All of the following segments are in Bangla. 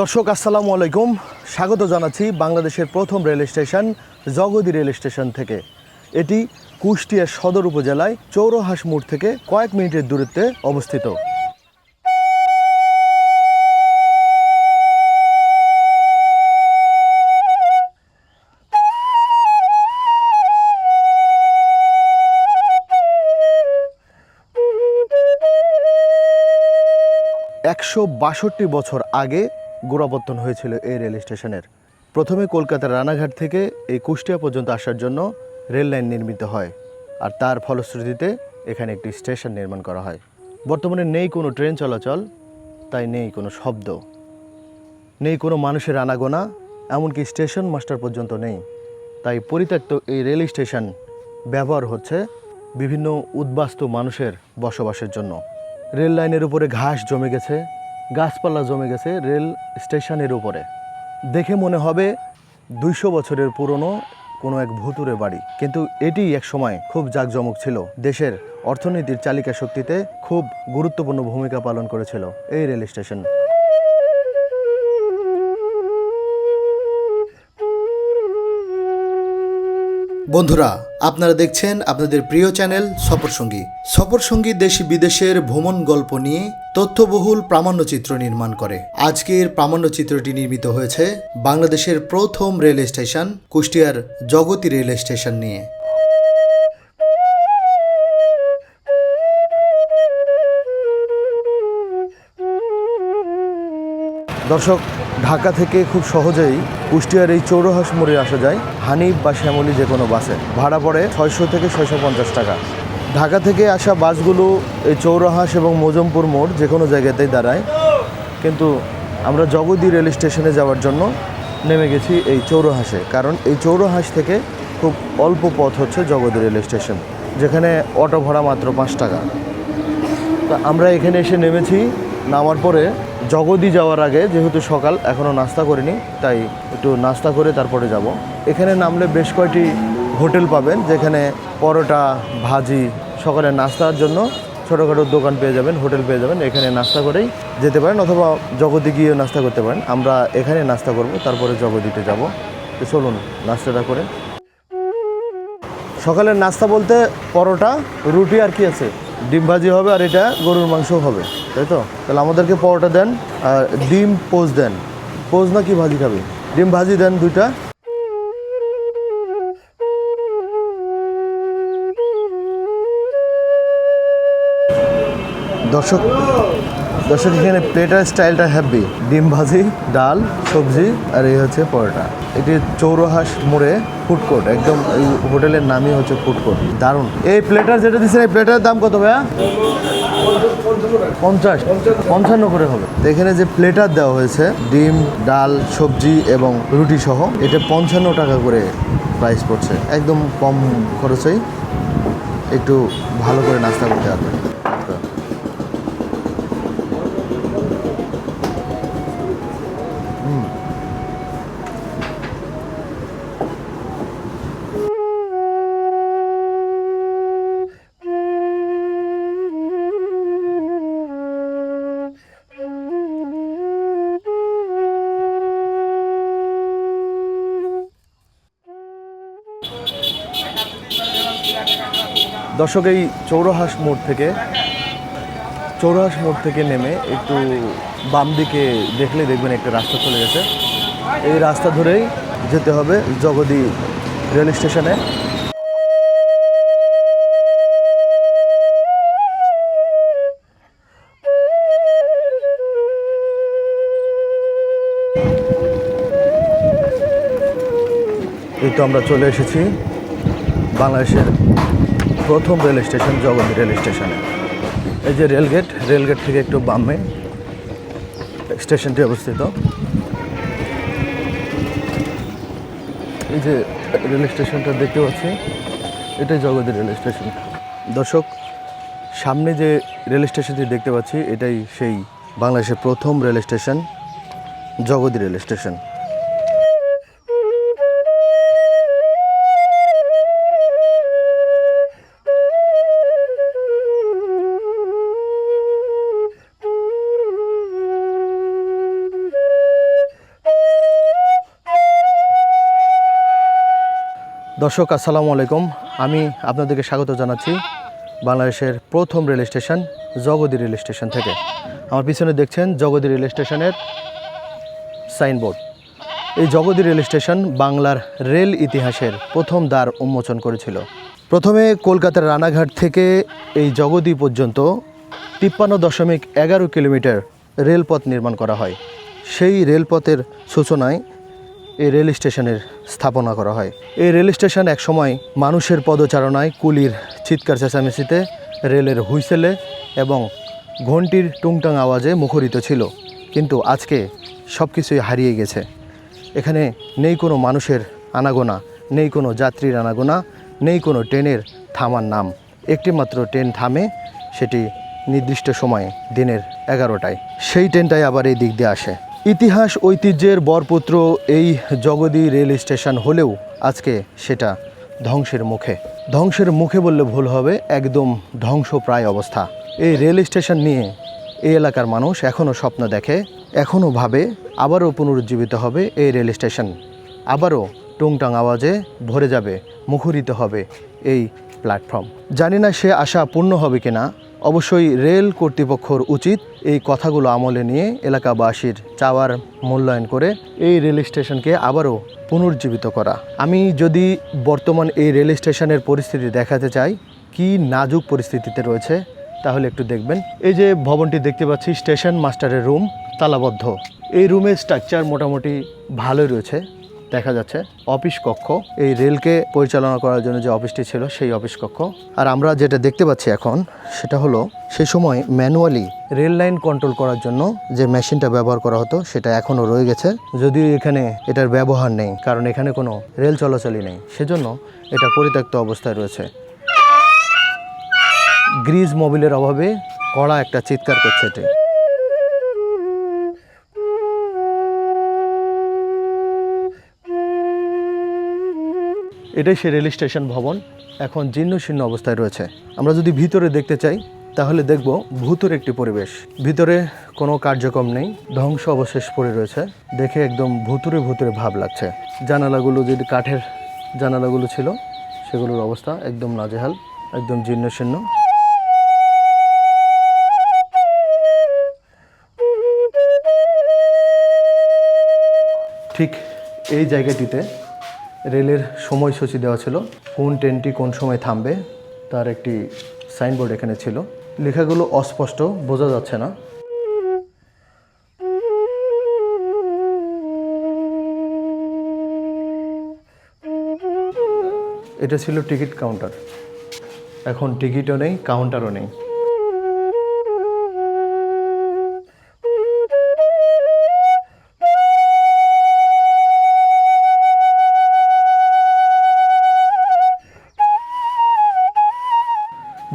দর্শক, আসসালামু আলাইকুম। স্বাগত জানাচ্ছি বাংলাদেশের প্রথম rail station, Jagati rail station থেকে। এটি কুষ্টিয়া সদর উপজেলায় চৌরহাস মোড় থেকে কয়েক মিনিটের দূরত্বে অবস্থিত। একশো বাষট্টি বছর আগে গোড়াপত্তন হয়েছিল এই রেল স্টেশনের। প্রথমে কলকাতার রানাঘাট থেকে এই কুষ্টিয়া পর্যন্ত আসার জন্য রেল লাইন নির্মিত হয় আর তার ফলশ্রুতিতে এখানে একটি স্টেশন নির্মাণ করা হয়। বর্তমানে নেই কোনো ট্রেন চলাচল, তাই নেই কোনো শব্দ। নেই কোনো মানুষের আনাগোনা, এমনকি স্টেশন মাস্টার পর্যন্ত নেই। তাই পরিত্যক্ত এই রেল স্টেশন ব্যবহার হচ্ছে বিভিন্ন উদ্বাস্তু মানুষের বসবাসের জন্য। রেল লাইনের উপরে ঘাস জমে গেছে গাছপালা জমে গেছে রেল স্টেশনের উপরে। দেখে মনে হবে দুইশো বছরের পুরনো কোনো এক ভুতুরে বাড়ি। কিন্তু এটি এক সময় খুব জাঁকজমক ছিল। দেশের অর্থনীতির চালিকা শক্তিতে খুব গুরুত্বপূর্ণ ভূমিকা পালন করেছিল এই রেল স্টেশন। বন্ধুরা, আপনারা দেখছেন আপনাদের প্রিয় চ্যানেল সফর সঙ্গী। সফর সঙ্গী দেশি বিদেশের ভ্রমণ গল্প নিয়ে তথ্যবহুল প্রামাণ্যচিত্র নির্মাণ করে। আজকের প্রামাণ্যচিত্রটি নির্মিত হয়েছে বাংলাদেশের প্রথম রেল স্টেশন, কুষ্টিয়ার জগতী রেল স্টেশন নিয়ে। দর্শক ঢাকা থেকে খুব সহজেই কুষ্টিয়ার এই চৌরহাস মোড়ে আসা যায় হানিফ বা শ্যামলী যে কোনো বাসে। ভাড়া পড়ে ছয়শো থেকে ছয়শো পঞ্চাশ টাকা। ঢাকা থেকে আসা বাসগুলো এই চৌরহাস এবং মজমপুর মোড় যে কোনো জায়গাতেই দাঁড়ায়। কিন্তু আমরা জগদী রেল স্টেশনে যাওয়ার জন্য নেমে গেছি এই চৌরহাসে। কারণ এই চৌরহাস থেকে খুব অল্প পথ হচ্ছে জগদী রেল স্টেশন, যেখানে অটো ভাড়া মাত্র পাঁচ টাকা। তা আমরা এখানে এসে নেমেছি, নামার পরে জগদি যাওয়ার আগে যেহেতু সকাল এখনও নাস্তা করিনি, তাই একটু নাস্তা করে তারপরে যাব। এখানে নামলে বেশ কয়টি হোটেল পাবেন, যেখানে পরোটা, ভাজি, সকালে নাস্তার জন্য ছোটোখাটো দোকান পেয়ে যাবেন, হোটেল পেয়ে যাবেন, এখানে নাস্তা করেই যেতে পারেন অথবা জগদি গিয়েও নাস্তা করতে পারেন। আমরা এখানে নাস্তা করব, তারপরে জগদিতে যাব। তো চলুন, নাস্তাটা করে। সকালের নাস্তা বলতে পরোটা, রুটি আর কি আছে? ডিম ভাজি হবে আর এটা গরুর মাংস হবে, তাই তো? তাহলে আমাদেরকে পরোটা দেন আর ডিম পোজ দেন। পোজ না কি ভাজি খাবে? ডিম ভাজি দেন দুইটা। দর্শক দর্শক, এখানে প্লেটার স্টাইলটা হ্যাপি ডিম ভাজি, ডাল, সবজি, আর এই হচ্ছে পরোটা। এটি চৌরহাস মোড়ে ফুড কোর্ট একদম এই হোটেলের নামই হচ্ছে ফুড কোর্ট দারুণ। এই প্লেটার যেটা দিচ্ছেন, এই প্লেটার দাম কত ভাইয়া? পঞ্চাশ। পঞ্চান্ন করে হবে। এখানে যে প্লেটার দেওয়া হয়েছে, ডিম, ডাল, সবজি এবং রুটি সহ, এটা পঞ্চান্ন টাকা করে প্রাইস পড়ছে। একদম কম খরচেই একটু ভালো করে নাস্তা করতে পারবেন। দর্শক, এই চৌরহাস মোড় থেকে, চৌরহাস মোড় থেকে নেমে একটু বাম দিকে দেখলে দেখবেন একটা রাস্তা চলে গেছে। এই রাস্তা ধরেই যেতে হবে জগদী রেল স্টেশনে। এই তো আমরা চলে এসেছি বাংলাদেশের প্রথম রেল স্টেশন জগতী রেল স্টেশনে। এই যে রেলগেট রেলগেট থেকে একটু বামে স্টেশনটি অবস্থিত। এই যে রেল স্টেশনটা দেখতে পাচ্ছি, এটাই জগতী রেল স্টেশন। দর্শক, সামনে যে রেল স্টেশনটি দেখতে পাচ্ছি, এটাই সেই বাংলাদেশের প্রথম rail station Jagati rail station. দর্শক, আসসালামু আলাইকুম। আমি আপনাদেরকে স্বাগত জানাচ্ছি বাংলাদেশের প্রথম rail station, Jagati rail station থেকে। আমার পিছনে দেখছেন জগদী রেল স্টেশনের সাইনবোর্ড। এই জগদী রেল স্টেশন বাংলার রেল ইতিহাসের প্রথম দ্বার উন্মোচন করেছিল। প্রথমে কলকাতার রানাঘাট থেকে এই জগদী পর্যন্ত তিপ্পান্ন দশমিক এগারো কিলোমিটার রেলপথ নির্মাণ করা হয়। সেই রেলপথের সূচনায় এই রেল স্টেশনের স্থাপনা করা হয়। এই রেল স্টেশন একসময় মানুষের পদচারণায় কুলির চিৎকার চেঁচামেচিতে রেলের হুইসেলে এবং ঘন্টির টুংটাং আওয়াজে মুখরিত ছিল। কিন্তু আজকে সব কিছুই হারিয়ে গেছে। এখানে নেই কোনো মানুষের আনাগোনা, নেই কোনো যাত্রীর আনাগোনা, নেই কোনো ট্রেনের থামার নাম। একটি মাত্র ট্রেন থামে, সেটি নির্দিষ্ট সময়ে দিনের এগারোটায়। সেই ট্রেনটাই আবার এই দিক দিয়ে আসে। ইতিহাস ঐতিহ্যের বরপুত্র এই জগদী রেল স্টেশন হলেও আজকে সেটা ধ্বংসের মুখে। ধ্বংসের মুখে বললে ভুল হবে, একদম ধ্বংসপ্রায় অবস্থা। এই রেল স্টেশন নিয়ে এই এলাকার মানুষ এখনও স্বপ্ন দেখে, এখনও ভাবে, আবারও পুনরুজ্জীবিত হবে এই রেল স্টেশন। আবারও টুংটাং আওয়াজে ভরে যাবে, মুখরিত হবে এই প্ল্যাটফর্ম। জানি না সে আশা পূর্ণ হবে কিনা অবশ্যই রেল কর্তৃপক্ষর উচিত এই কথাগুলো আমলে নিয়ে এলাকাবাসীর চাওয়ার মূল্যায়ন করে এই রেল স্টেশনকে আবারও পুনর্জীবিত করা। আমি যদি বর্তমান এই রেল স্টেশনের পরিস্থিতি দেখাতে চাই, কি নাজুক পরিস্থিতিতে রয়েছে, তাহলে একটু দেখবেন। এই যে ভবনটি দেখতে পাচ্ছি, স্টেশন মাস্টারের রুম, তালাবদ্ধ। এই রুমের স্ট্রাকচার মোটামুটি ভালোই রয়েছে। দেখা যাচ্ছে অফিস কক্ষ। এই রেলকে পরিচালনা করার জন্য যে অফিসটি ছিল, সেই অফিস কক্ষ। আর আমরা যেটা দেখতে পাচ্ছি এখন, সেটা হলো সে সময় ম্যানুয়ালি রেল লাইন কন্ট্রোল করার জন্য যে মেশিনটা ব্যবহার করা হতো, সেটা এখনও রয়ে গেছে। যদিও এখানে এটার ব্যবহার নেই, কারণ এখানে কোনো রেল চলাচলই নেই। সেজন্য এটা পরিত্যক্ত অবস্থায় রয়েছে। গ্রিজ মোবিলের অভাবে কড়া একটা চিৎকার করছে এটি। এটাই সে রেল স্টেশন ভবন। এখন জীর্ণ শীর্ণ অবস্থায় রয়েছে। আমরা যদি ভিতরে দেখতে চাই, তাহলে দেখব ভূতর একটি পরিবেশ। ভিতরে কোনো কার্যক্রম নেই, ধ্বংস অবশেষ পড়ে রয়েছে। দেখে একদম ভুতুরে ভুতুরে ভাব লাগছে। জানালাগুলো যদি কাঠের জানালাগুলো ছিল, সেগুলোর অবস্থা একদম নাজেহাল, একদম জীর্ণ শীর্ণ। ঠিক এই জায়গাটিতে রেলের সময়সূচি দেওয়া ছিল। কোন ট্রেনটি কোন সময় থামবে তার একটি সাইনবোর্ড এখানে ছিল। লেখাগুলো অস্পষ্ট, বোঝা যাচ্ছে না। এটা ছিল টিকিট কাউন্টার। এখন টিকিটও নেই, কাউন্টারও নেই।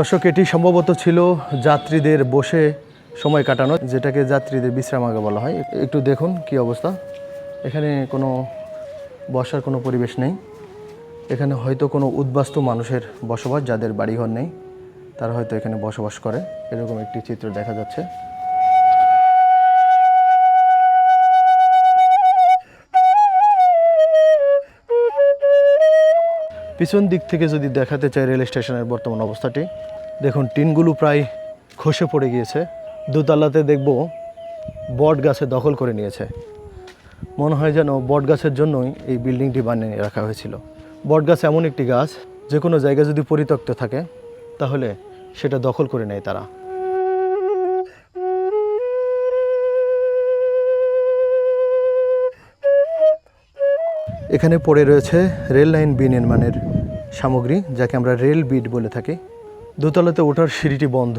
দর্শক, এটি সম্ভবত ছিল যাত্রীদের বসে সময় কাটানো, যেটাকে যাত্রীদের বিশ্রামাগার বলা হয়। একটু দেখুন কি অবস্থা। এখানে কোনো বসার কোনো পরিবেশ নেই। এখানে হয়তো কোনো উদ্বাস্তু মানুষের বসবাস, যাদের বাড়িঘর নেই, তারা হয়তো এখানে বসবাস করে। এরকম একটি চিত্র দেখা যাচ্ছে। পিছন দিক থেকে যদি দেখাতে চাই রেল স্টেশনের বর্তমান অবস্থাটি দেখুন, টিনগুলো প্রায় খসে পড়ে গিয়েছে। দোতলাতে দেখব বট গাছে দখল করে নিয়েছে। মনে হয় যেন বট গাছের জন্যই এই বিল্ডিংটি বানিয়ে রাখা হয়েছিল। বট গাছ এমন একটি গাছ, যে কোনো জায়গা যদি পরিত্যক্ত থাকে, তাহলে সেটা দখল করে নেয় তারা। এখানে পড়ে রয়েছে রেল লাইন বিনির্মাণের সামগ্রী, যাকে আমরা রেল বিট বলে থাকি। দোতলাতে ওঠার সিঁড়িটি বন্ধ।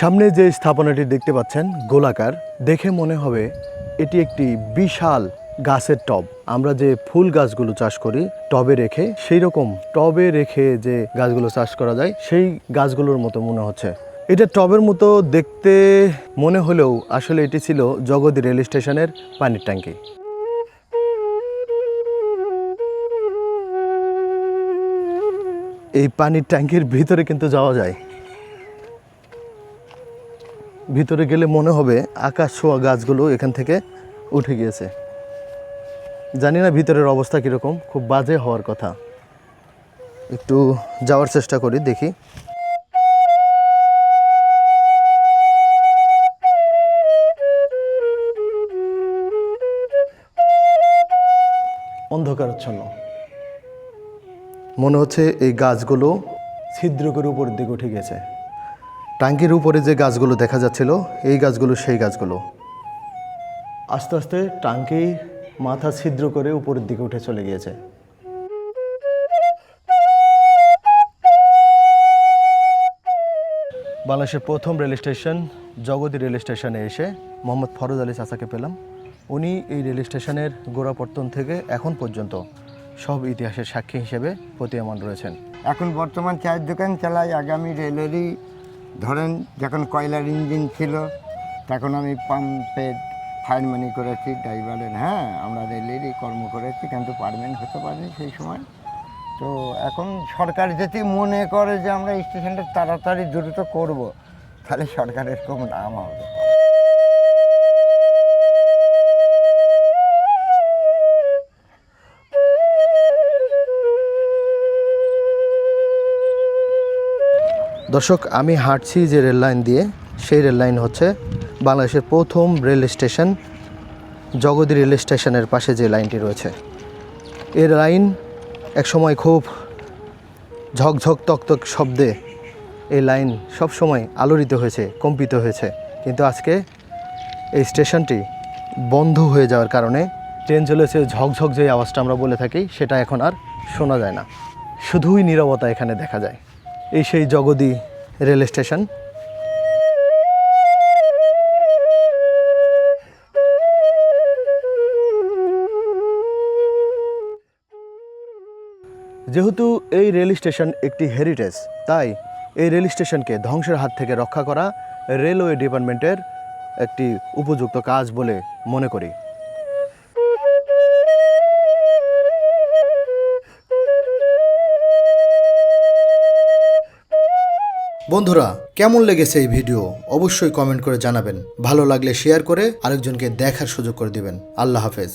সামনে যে স্থাপনাটি দেখতে পাচ্ছেন, গোলাকার, দেখে মনে হবে এটি একটি বিশাল গাছের টব। আমরা যে ফুল গাছগুলো চাষ করি, টবে রেখে সেই রকম টবে রেখে যে গাছগুলো চাষ করা যায়, সেই গাছগুলোর মতো মনে হচ্ছে। এটা টবের মতো দেখতে মনে হলেও আসলে এটি ছিল জগদী রেল স্টেশনের পানির ট্যাঙ্কি। এই পানির ট্যাঙ্কির ভিতরে কিন্তু যাওয়া যায়। ভিতরে গেলে মনে হবে আকাশ ছোঁয়া গাছগুলো এখান থেকে উঠে গিয়েছে। জানি না ভিতরের অবস্থা কীরকম, খুব বাজে হওয়ার কথা। একটু যাওয়ার চেষ্টা করি, দেখি। অন্ধকারাচ্ছন্ন। মনে হচ্ছে এই গাছগুলো ছিদ্র করে উপরের দিকে উঠে গেছে। টাঙ্কির উপরে যে গাছগুলো দেখা যাচ্ছিল, এই গাছগুলো সেই গাছগুলো। আস্তে আস্তে টাঙ্কি মাথা ছিদ্র করে উপরের দিকে উঠে চলে গিয়েছে। বাংলাদেশের প্রথম রেল স্টেশন জগতী রেল স্টেশনে এসে মোহাম্মদ ফরজ আলী চাচাকে পেলাম। উনি এই রেল স্টেশনের গোড়াপত্তন থেকে এখন পর্যন্ত সব ইতিহাসের সাক্ষী হিসেবে প্রতীয়মান রয়েছেন। এখন বর্তমান চায়ের দোকান চালাই আগামী রেলেরই ধরেন যখন কয়লার ইঞ্জিন ছিল, তখন আমি পাম্পের ফায়ারম্যানি করেছি, ড্রাইভারের হ্যাঁ আমরা রেলেরই কর্ম করেছি, কিন্তু পারমেন্ট হতে পারিনি সেই সময়। তো এখন সরকার যদি মনে করে যে আমরা স্টেশনটা তাড়াতাড়ি দ্রুত করব, তাহলে সরকারের কম নাম হবে। দর্শক, আমি হাঁটছি যে রেল লাইন দিয়ে, সেই রেল লাইন হচ্ছে বাংলাদেশের প্রথম রেল স্টেশন, জগদী রেল স্টেশনের পাশে যে লাইনটি রয়েছে। এর লাইন একসময় খুব ঝকঝক তকতক শব্দে এই লাইন সব সময় আলোড়িত হয়েছে, কম্পিত হয়েছে। কিন্তু আজকে এই স্টেশনটি বন্ধ হয়ে যাওয়ার কারণে ট্রেন চলেছে, ঝকঝক যে আওয়াজটা আমরা বলে থাকি, সেটা এখন আর শোনা যায় না। শুধুই নীরবতা এখানে দেখা যায়। এই সেই জগদী রেল স্টেশন। যেহেতু এই রেল স্টেশন একটি হেরিটেজ, তাই এই রেল স্টেশনকে ধ্বংসের হাত থেকে রক্ষা করা রেলওয়ে ডিপার্টমেন্টের একটি উপযুক্ত কাজ বলে মনে করি। বন্ধুরা, কেমন লেগেছে এই ভিডিও? অবশ্যই কমেন্ট করে জানাবেন। ভালো লাগলে শেয়ার করে আরেকজনকে দেখার সুযোগ করে দিবেন। আল্লাহ হাফেজ।